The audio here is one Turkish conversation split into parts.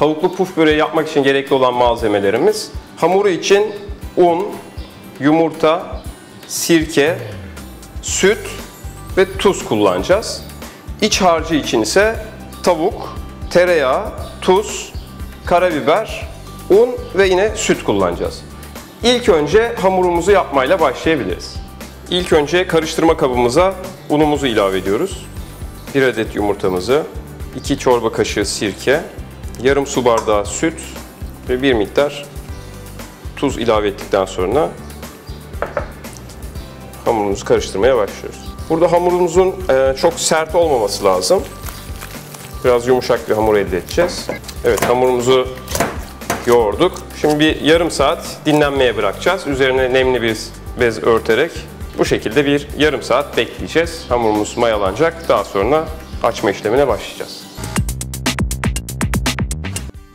Tavuklu puf böreği yapmak için gerekli olan malzemelerimiz hamuru için un, yumurta, sirke, süt ve tuz kullanacağız. İç harcı için ise tavuk, tereyağı, tuz, karabiber, un ve yine süt kullanacağız. İlk önce hamurumuzu yapmayla başlayabiliriz. İlk önce karıştırma kabımıza unumuzu ilave ediyoruz. 1 adet yumurtamızı, 2 çorba kaşığı sirke, yarım su bardağı süt ve bir miktar tuz ilave ettikten sonra hamurumuzu karıştırmaya başlıyoruz. Burada hamurumuzun e, çok sert olmaması lazım. Biraz yumuşak bir hamur elde edeceğiz. Evet hamurumuzu yoğurduk. Şimdi bir yarım saat dinlenmeye bırakacağız. Üzerine nemli bir bez örterek bu şekilde bir yarım saat bekleyeceğiz. Hamurumuz mayalanacak. Daha sonra açma işlemine başlayacağız.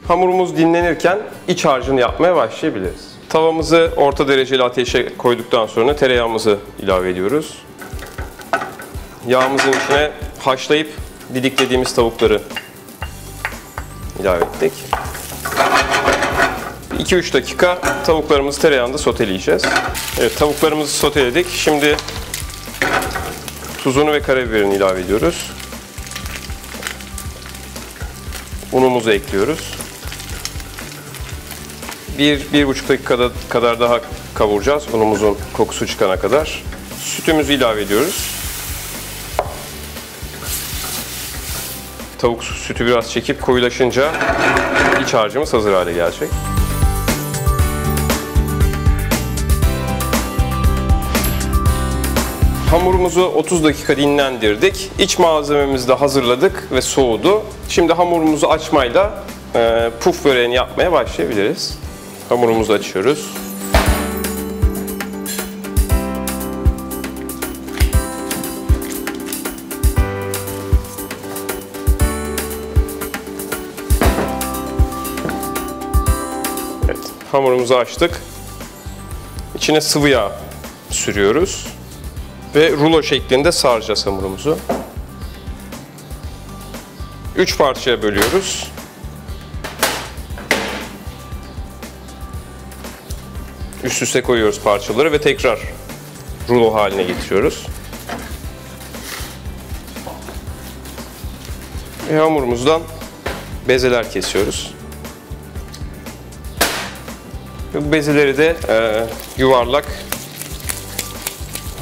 Hamurumuz dinlenirken iç harcını yapmaya başlayabiliriz. Tavamızı orta dereceli ateşe koyduktan sonra tereyağımızı ilave ediyoruz. Yağımızın içine haşlayıp didiklediğimiz tavukları ilave ettik. 2-3 dakika tavuklarımızı tereyağında soteleyeceğiz. Evet tavuklarımızı soteledik. Şimdi tuzunu ve karabiberini ilave ediyoruz. Unumuzu ekliyoruz. 1-1,5 dakikada kadar daha kavuracağız unumuzun kokusu çıkana kadar. Sütümüzü ilave ediyoruz. Tavuk sütü biraz çekip koyulaşınca iç harcımız hazır hale gelecek. Hamurumuzu 30 dakika dinlendirdik. İç malzememizi de hazırladık ve soğudu. Şimdi hamurumuzu açmayla e, puf böreğini yapmaya başlayabiliriz. Hamurumuzu açıyoruz. Evet, hamurumuzu açtık. İçine sıvı yağ sürüyoruz ve rulo şeklinde saracağız hamurumuzu. Üç parçaya bölüyoruz. Üst üste koyuyoruz parçaları ve tekrar rulo haline getiriyoruz. Ve hamurumuzdan bezeler kesiyoruz. Ve bu bezeleri de e, yuvarlak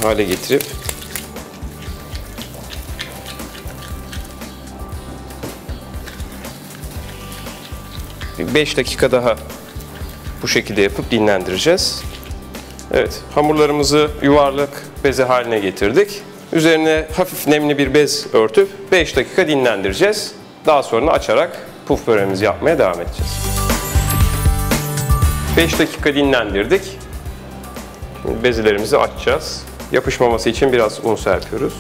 hale getirip bir 5 dakika daha bu şekilde yapıp dinlendireceğiz. Evet, hamurlarımızı yuvarlak beze haline getirdik. Üzerine hafif nemli bir bez örtüp 5 dakika dinlendireceğiz. Daha sonra açarak puf böreğimizi yapmaya devam edeceğiz. 5 dakika dinlendirdik. Şimdi bezelerimizi açacağız. Yapışmaması için biraz un serpiyoruz.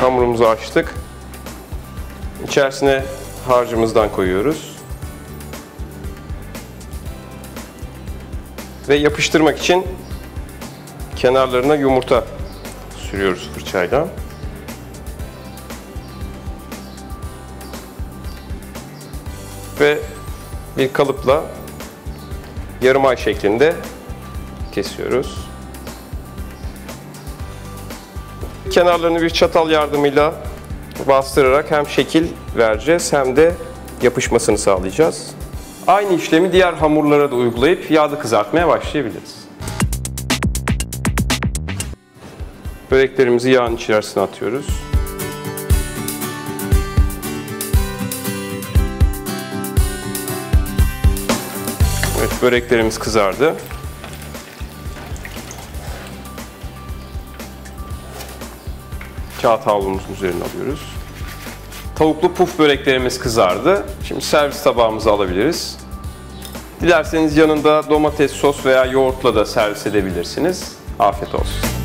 Hamurumuzu açtık. İçerisine harcımızdan koyuyoruz. Ve yapıştırmak için kenarlarına yumurta sürüyoruz fırçayla. Ve bir kalıpla yarım ay şeklinde kesiyoruz. Kenarlarını bir çatal yardımıyla bastırarak hem şekil vereceğiz hem de yapışmasını sağlayacağız. Aynı işlemi diğer hamurlara da uygulayıp yağda kızartmaya başlayabiliriz. Böreklerimizi yağın içerisine atıyoruz. Evet, böreklerimiz kızardı. Kağıt havlumuzun üzerine alıyoruz. Tavuklu puf böreklerimiz kızardı. Şimdi servis tabağımıza alabiliriz. Dilerseniz yanında domates sos veya yoğurtla da servis edebilirsiniz. Afiyet olsun.